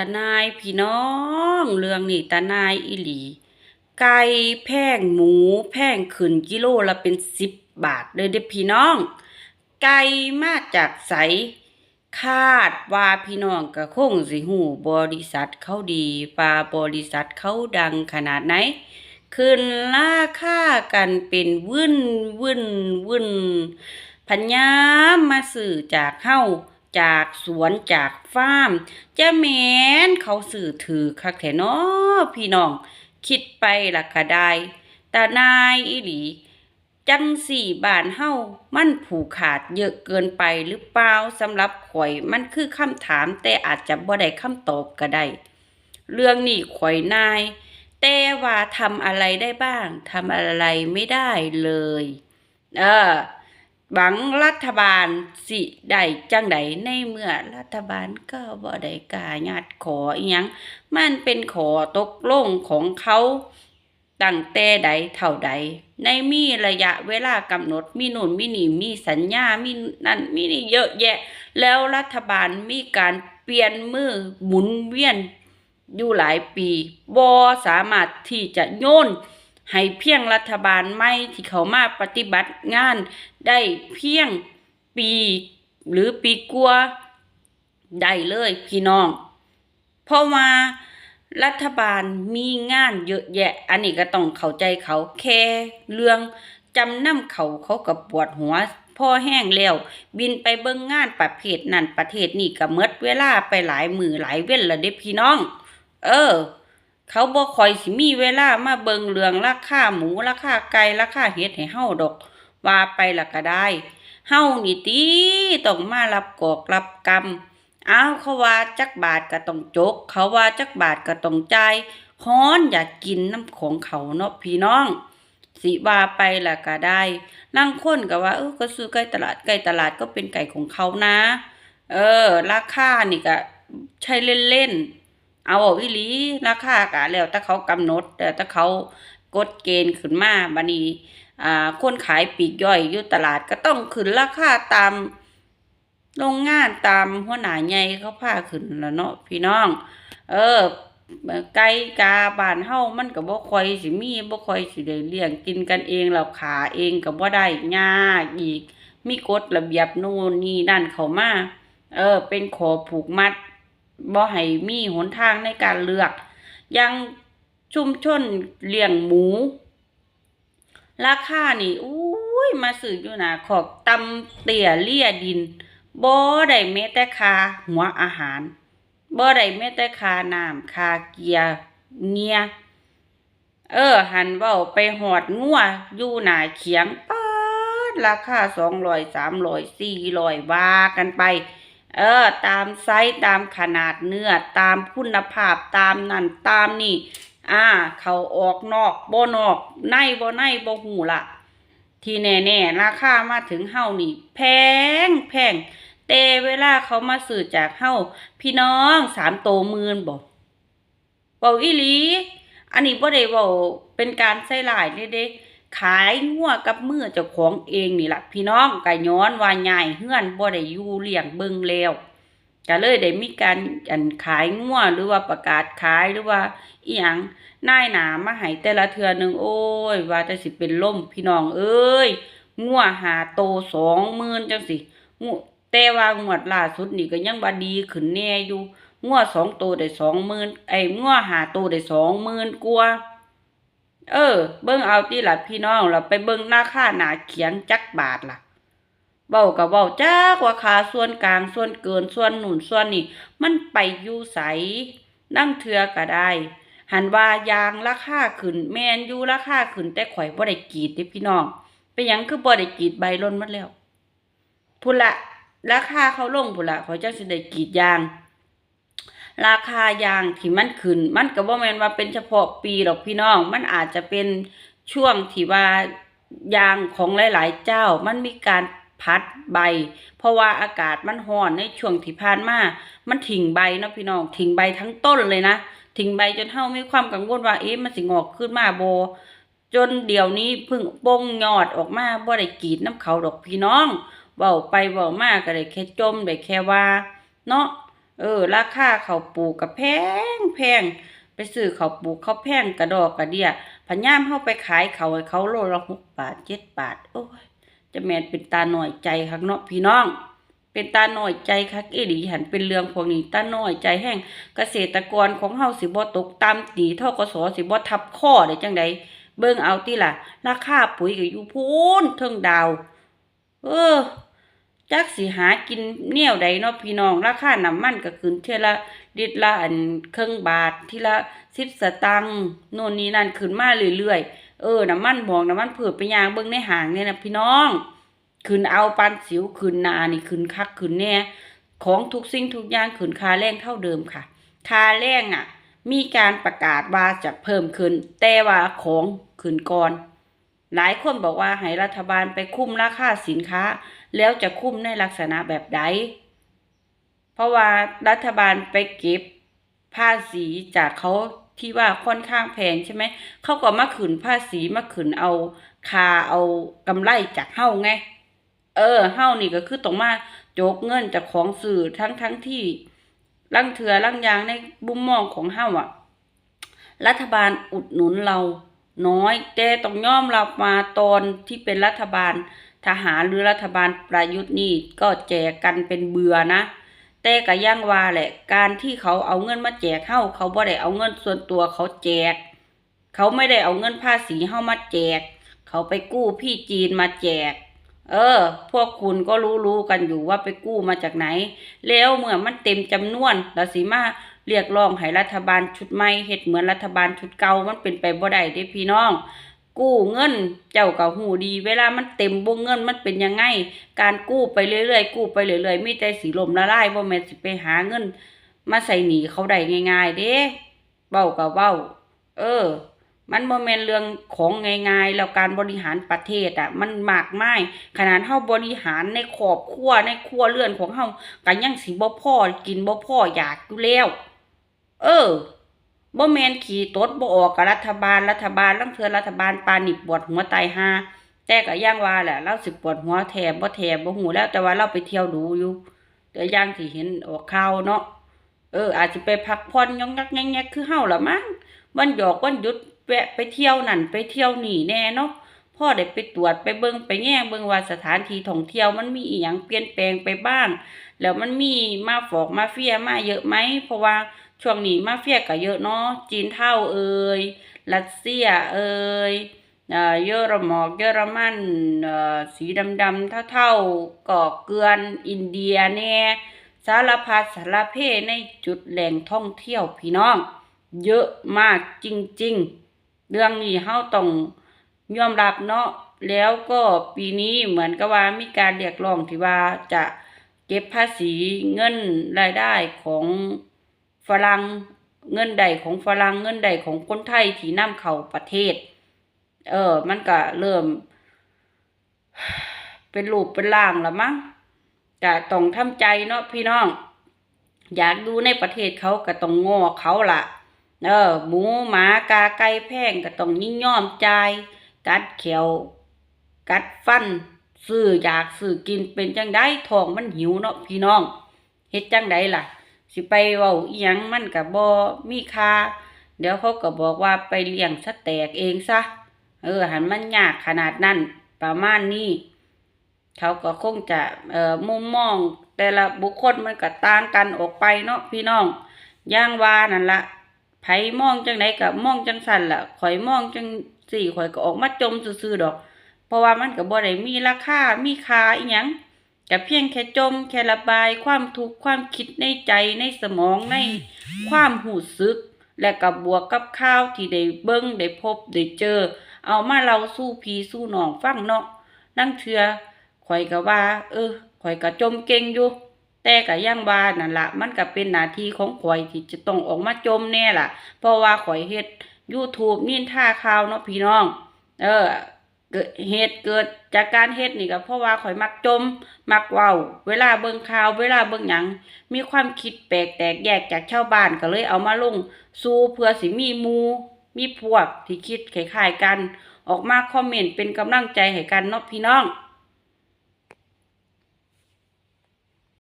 ตานายพี่น้อง เรื่องนี้ตานายอีหลี ไก่แพงหมูแพงขึ้นกิโลละเป็นสิบบาทเลยเด้พี่น้อง ไก่มาจากไสคาดว่าพี่น้องก็คงสิหูบริษัทเขาดีปาบริษัทเขาดังขนาดไหน ขึ้นราคากันเป็นวึ่นวึ่นวึ่นพัญญามมาสื่อจากเฮ้า จากสวนจากฟาร์มจะแมนเขาสื่อถือคักแท้น้อพี่น้อง คิดไปละก็ได้ตานายอีหลี จังสี่บานเฮามันผูกขาดเยอะเกินไปหรือเปล่าสำหรับข่อยมันคือคำถาม แต่อาจจะบ่ได้คำตอบก็ได้ เรื่องนี้ข่อยนาย แต่ว่าทำอะไรได้บ้างทำอะไรไม่ได้เลย เออ หวังรัฐบาลสิได้จังใดในเมื่อรัฐบาลก็บ่ได้กาญาติขออีหยังมันเป็นขอตกลงของเขาตั้งแต่ใดเท่าใด ในมีระยะเวลากำหนดมีนู่นมีนี่มีสัญญา มีนั่นมีนี่เยอะแยะ แล้วรัฐบาลมีการเปลี่ยนมือหมุนเวียนอยู่หลายปีบ่สามารถที่จะโยน ให้เพียงรัฐบาลใหม่ที่เขามาปฏิบัติงานได้เพียงปีหรือปีกว่าได้เลยพี่น้อง เพราะว่ารัฐบาลมีงานเยอะแยะ อันนี้ก็ต้องเข้าใจเขาแค่เรื่องจำนำเขาเขาก็ปวดหัวพอแห้งแล้ว บินไปเบิ่งงานประเภทนั่นประเทศนี่ก็หมดเวลาไปหลายมือหลายเว้นละเด้พี่น้อง เออ เขาบ่คอยสิมีเวลามาเบิงเรืองราคาหมูราคาไก่ราคาเห็ดให้เฮาดอก ว่าไปละก็ได้เฮานี่ติต้องมารับกอกรับกรรมอ้าวเขาว่าจักบาทก็ต้องจก เขาว่าจักบาทก็ต้องใจฮ้อนอยากกินน้ำของเขาเนาะพี่น้อง สิว่าไปละก็ได้นั่งค้นก็ว่าเออก็ซื้อไก่ตลาดไก่ตลาดก็เป็นไก่ของเขานะ เออ ราคานี่ก็ใช้เล่นๆ เอาอีหลีราคากะแล้วแต่เขากำหนดแต่ถ้าเขากฎเกณฑ์ขึ้นมาบัดนี้อ่าคนขายปีกย่อยอยู่ตลาดก็ต้องขึ้นราคาตามโรงงานตามหัวหน้าใหญ่เขาพาขึ้นแล้วเนาะพี่น้อง เออไก่กาบ้านเฮ้ามันก็บ่คอยสิมีบ่คอยสิได้เลี้ยงกินกันเองแล้วขาเองก็บ่ได้ยากอีก มีกฎระเบียบโน่นนี่นั่นเขามา เออ เป็นขอผูกมัด บ่ให้มีหนทางในการเลือกยังชุมชนเลี้ยงหมู ราคานี่อุ้ยมาซื้ออยู่นาขอกตำเตี่ยเลี่ยดินบ่ได้แม้แต่คาหัวอาหารบ่ได้แม้แต่คาน้ำคาเกียเงียเออ หันเว้าไปหอดงัวอยู่หนาเขียงป๊าราคาสองร้อยสามร้อยสี่ร้อยว่ากันไป เออ ตามไซส์ตามขนาดเนื้อ ตามคุณภาพตามนั่นตามนี่ อ่า เขาออกนอกบ่นอก ในบ่ในบ่หูละที่แน่ๆราคามาถึงเฮานี่ แพงแพงแต่เวลาเขามาซื้อจากเฮาพี่น้องสามโตมื่นบ่เว้าอีลี อันนี้บ่ได้เว้าเป็นการใส่หลายเด้เด้ ขายงัวกับมือเจ้าของเองนี่แหละพี่น้องก็ย้อนว่าใหญ่เฮือนบ่ได้อยู่เลี้ยงเบิ่งแล้วก็เลยได้มีการอันขายงัวหรือว่าประกาศขายหรือว่าอีหยังนายหนามาให้แต่ละเทือหนึงโอ้ย ว่าแต่สิเป็นล่มพี่น้องเอ้ยงัวหาโตสองหมื่นจังสิงัวแต่ว่างวดล่าสุดนี่ก็ยังบ่ดีขึ้นแน่อยู่งัวสองโตได้สองหมื่นไอ้งัวหาโตได้สองหมื่นกว่า เออ เบิ่งเอาติล่ะพี่น้องเราไปเบิ่งราค่าหนาเขียงจักบาทล่ะเว้าก็เว้าจ้ากว่าคาส่วนกลางส่วนเกินส่วนหนุนส่วนนี่มันไปอยู่ไสนั่งเทือก็ได้ หันว่ายางราคาขึ้น แมนยูราคาขึ้น แต่ข่อยบ่ได้กีดเด้พี่น้องเป็นหยังคือบ่ได้กีดใบล้นมดแล้วพุ่นละราคาเขาลงพุ่นละข่อยจังสิได้กีดยาง ราคายางที่มันขึ้น มันก็บ่แม่นว่าเป็นเฉพาะปีหรอกพี่น้อง มันอาจจะเป็นช่วงที่ว่ายางของหลาย ๆ เจ้า มันมีการพัดใบ เพราะว่าอากาศมันร้อนในช่วงที่ผ่านมา มันทิ้งใบเนาะพี่น้องทิ้งใบทั้งต้นเลยนะทิ้งใบจนเฮามีความกังวลว่าเอ๊ะมันสิงอกขึ้นมาบ่จนเดี๋ยวนี้เพิ่งบ่งยอดออกมาบ่ได้กีดน้ำเขาดอกพี่น้องเว้าไปเว้ามาก็ได้แค่จมได้แค่ว่า เนาะ เออ ราคาเขาปลูกก็แพงแพงไปซื้อเขาปลูกเขาแพงกระดอกกระเดียพะยามเฮาไปขายเขาเขาโลละหกบาทเจ็ดบาท โอ้ยจะแมนเป็นตาหน่อยใจคักเนาะพี่น้อง เป็นตาหน่อยใจคักอีหลีหันเป็นเรื่องพวกนี้ตาหน่อยใจแห้งเกษตรกรของเฮาสิบ่ตกต่ำหนีท่อกสสิบ่ทับข้อได้จังไดเบิ่งเอาติล่ะ ราคาปุ๋ยก็อยู่พูนเทิงดาว เออ จักสิหากินแนวใดเนาะพี่น้องราคาน้ำมันก็ขึ้นเทื่อละลิตรละอันครึ่งบาททีละ10สตังค์โน่นนี่นั่นขึ้นมาเรื่อยๆเออน้ำมันหมองน้ำมันเผือไปยางเบิ่งในหางเนี่ยนะพี่น้องขึ้นเอาปันสิวขึ้นนานี่ขึ้นคักขึ้นแน่ของทุกสิ่งทุกอย่างขึ้นคาแรงเท่าเดิมค่ะคาแรงอะ มีการประกาศว่าจะเพิ่มขึ้น แต่ว่าของขึ้นก่อน หลายคนบอกว่าให้รัฐบาลไปคุ้มราคาสินค้า แล้วจะคุ้มในลักษณะแบบใด เพราะว่ารัฐบาลไปเก็บภาษีจากเขาที่ว่าค่อนข้างแพงใช่ไหม เขาก็มาขืนภาษีมาขืนเอาคาเอากำไรจากเฮ้าไง เออเฮ้านี่ก็คือต้องมาโจกเงินจากของสื่อทั้งทั้งที่ลังเถือลังยางในบุมมองของเฮ้าอะรัฐบาลอุดหนุนเรา น้อยแต่ต้องยอมรับมาตอนที่เป็นรัฐบาลทหารหรือรัฐบาลประยุทธ์นี่ก็แจกกันเป็นเบื่อนะ แต่ก็ย่างว่าแหละ การที่เขาเอาเงินมาแจกเฮาเขาบ่ได้เอาเงินส่วนตัวเขาแจก เขาไม่ได้เอาเงินภาษีเฮามาแจก เขาไปกู้พี่จีนมาแจก เออ พวกคุณก็รู้ๆกันอยู่ว่าไปกู้มาจากไหน แล้วเมื่อมันเต็มจำนวนแล้วสิมา เรียกร้องให้รัฐบาลชุดใหม่เฮ็ดเหมือนรัฐบาลชุดเก่ามันเป็นไปบ่ได้เด้พี่น้อง กู้เงินเจ้าก็หูดี เวลามันเต็มวงเงินมันเป็นยังไง การกู้ไปเรื่อยๆกู้ไปเรื่อยๆมีแต่สิล่มละลายบ่แม่นสิไปหาเงิน มาใส่หนีเขาได้ง่ายๆ เด้เว้าก็เว้า เออ มันบ่แม่นเรื่องของง่ายๆแล้วการบริหารประเทศอะ มันมากมายขนาดเฮาบริหารในครอบครัวในครัวเรือนของเฮาก็ยังสิบ่พอกินบ่พออยากอยู่แล้ว เออบ่แมนขี่ตดบ่ออกกับรัฐบาลรัฐบาลลังเทือรัฐบาลปานิบปวดหัวตายหาแต่ก็ย่างว่าแหละเราสิปวดหัวแถบบ่แถบบ่หูแล้วแต่ว่าเราไปเที่ยวดูอยู่แต่ย่างที่เห็นออกข่าวเนาะเออ อาจสิไปพักผ่อนยองยักแงกๆคือเฮาละมั้งวันหยอกวันหยุดแวะไปเที่ยวนั่นไปเที่ยวนี่แน่เนาะพ่อได้ไปตรวจไปเบิ่งไปแง่เบิ่งว่าสถานที่ท่องเที่ยวมันมีอีหยังเปลี่ยนแปลงไปบ้าง แล้วมันมีมาฟอกมาเฟียมาเยอะไหมเพราะว่า ช่วงนี้มาเฟียก็เยอะเนาะจีนเท่าเอ่ยรัสเซียเอ่ยเอ่อเยอรมอกเยอรมันเอ่อสีดำๆเท่าๆก่อเกลือนอินเดียแน่สารพัดสารเพในจุดแหล่งท่องเที่ยวพี่น้อง เยอะมากจริงๆ เรื่องนี้เฮาต้องยอมรับเนาะแล้วก็ปีนี้เหมือนกับว่ามีการเรียกร้องที่ว่าจะเก็บภาษีเงินรายได้ของ ฝรั่งเงินใดของฝรั่งเงินใดของคนไทยที่นำเข้าประเทศ เออ มันก็เริ่ม เป็นรูปเป็นร่างล้วมั้งก็ต้องทำใจเนาะพี่น้อง อยากดูในประเทศเขาก็ต้องงอเขาล่ะเออ หมูหมากาไก่แพงก็ต้องยิ่งยอมใจกัดเขียว กัดฟันซื้ออยากซื้อกินเป็นจังได้ท้องมันหิวเนาะพี่น้องเฮ็ดจังไดล่ะ สิไปเว้าอีหยังมันก็บ่มีค่าเดี๋ยวเขาก็บอกว่าไปเลี้ยงสแต็กเองซะ เออ หันมันยากขนาดนั้น ประมาณนี้ เขาก็คงจะเอ่อมุมมอง แต่ละบุคคลมันก็ต่างกันออกไปเนาะพี่น้องย่างวานั่นละไผมองจังไดก็มองจังสันล่ะข่อยมองจังสี่ข่อยก็ออกมาจมซื่อๆดอก เพราะว่ามันก็บ่ได้มีราคา มีค่าอีหยัง ก็เพียงแค่จมแค่ระบายความทุกข์ความคิดในใจในสมองในความหูสึก และกับบวกกับข้าวที่ได้เบิ่งได้พบได้เจอ เอามาเล่าสู่พี่สู่น้องฟังเนาะนั่งเทื่อข่อยก็ว่า เออข่อยก็จมเก่งอยู่ แต่ก็ยังว่านั่นละมันก็เป็นหน้าที่ของข่อยที่จะต้องออกมาจมแน่ล่ะ เพราะว่าข่อยเฮ็ด YouTube นินท่าข่าวเนาะพี่น้อง เออ เกิดเหตุเกิดจากการเฮ็ดนี่ก็เพราะว่าข่อยมักจม มักเว้า เวลาเบิ่งข่าว เวลาเบิ่งหยัง มีความคิดแปลกแตกแยกจากชาวบ้านก็เลยเอามาลง สู้เพื่อสิมีหมู่มีพวกที่คิดคล้ายๆกัน ออกมาคอมเมนต์เป็นกำลังใจให้กันเนาะพี่น้อง